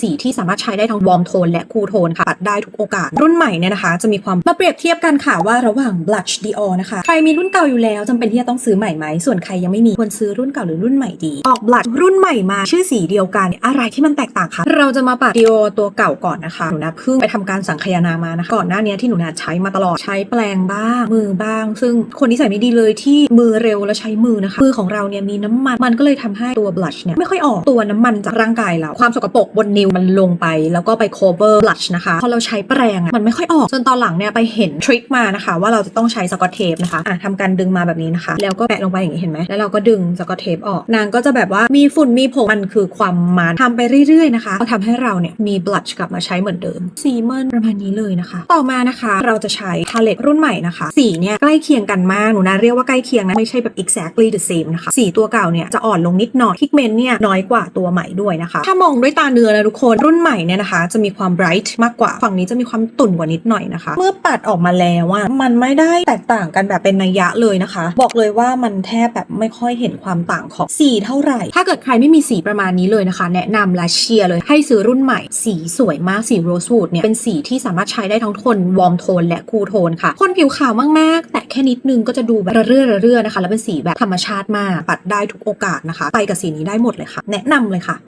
สีที่สามารถใช้ได้ทั้งวอร์มโทนและคูลโทนค่ะปัดได้ทุกโอกาส รุ่นใหม่เนี่ยนะคะ จะมีความมาเปรียบเทียบกันค่ะว่าระหว่าง blush Dior นะคะ ใครมีรุ่นเก่าอยู่แล้วจำเป็นที่จะต้องซื้อใหม่ไหม ส่วนใครยังไม่มีควรซื้อรุ่นเก่าหรือรุ่นใหม่ดี ออก blush รุ่นใหม่มาชื่อสีเดียวกัน อะไรที่มันแตกต่างคะเราจะมาปัด Dior ตัวเก่าก่อนนะคะหนูนะเพิ่งไปทำการสังคายนามานะคะก่อนหน้านี้ที่หนูนะใช้มาตลอดใช้แปลงบ้าง มือบ้าง ซึ่งคนที่ใส่ไม่ดีเลยที่มือเร็วแล้วใช้มือนะคะมือของเราเนี่ยมีน้ำมันมันก็เลยทำให้ตัว blush เนี่ยไม่ค่อยออกตัวน้ำมันจากร่างกายเราความสกปรกบนนวมันลงไป แล้วก็ไป cover blush นะคะพอเราใช้แปรงอะมันไม่ค่อยออกจนตอนหลังเนี่ยไปเห็นทริคมานะคะ ว่าเราจะต้องใช้สกอตเทปนะคะอะทำการดึงมาแบบนี้นะคะ แล้วก็แปะลงไปอย่างนี้เห็นไหมแล้วเราก็ดึงสกอตเทปออกนางก็จะแบบว่ามีฝุ่นมีผงมันคือความมันทำไปเรื่อยๆนะคะก็ทำให้เราเนี่ยมี blush กลับมาใช้เหมือนเดิมสีเมินประมาณนี้เลยนะคะ ต่อมานะคะเราจะใช้พาเลตรุ่นใหม่นะคะสีเนี่ยใกล้เคียงกันมากหนูนะเรียกว่าใกล้เคียงนะไม่ใช่แบบ exactly the same นะคะสีตัวเก่าเนี่ยจะอ่อนลงนิดหน่อยพิกเมนต์เนี่ยน้อยกว่าตัวใหม่ด้วยนะคะ ถ้ามองด้วยตาเนื้อนะทุกคนรุ่นใหม่เนี่ยนะคะ จะมีความ bright มากกว่าฝั่งนี้จะมีความตุ่นกว่านิดหน่อยนะคะ เมื่อปัดออกมาแล้วอะมันไม่ได้แตกต่างกันแบบเป็นนัยยะเลยนะคะ บอกเลยว่ามันแทบแบบไม่ค่อยเห็นความต่างของสีเท่าไหร่ ถ้าเกิดใครไม่มีสีประมาณนี้เลยนะคะ แนะนำและเชียร์เลยให้ซื้อรุ่นใหม่ สีสวยมากสีโรสวูดเนี่ยเป็นสีที่สามารถใช้ได้ทั้งโทนวอร์มโทนและคูลโทนค่ะคนผิวขาวมากๆ แต่แค่นิดนึงก็จะดูแบบระเรื่อระเรื่อนะคะ แล้วเป็นสีแบบธรรมชาติมากปัดได้ทุกโอกาสนะคะ ไปกับสีนี้ได้หมดเลยค่ะ แนะนำเลยค่ะ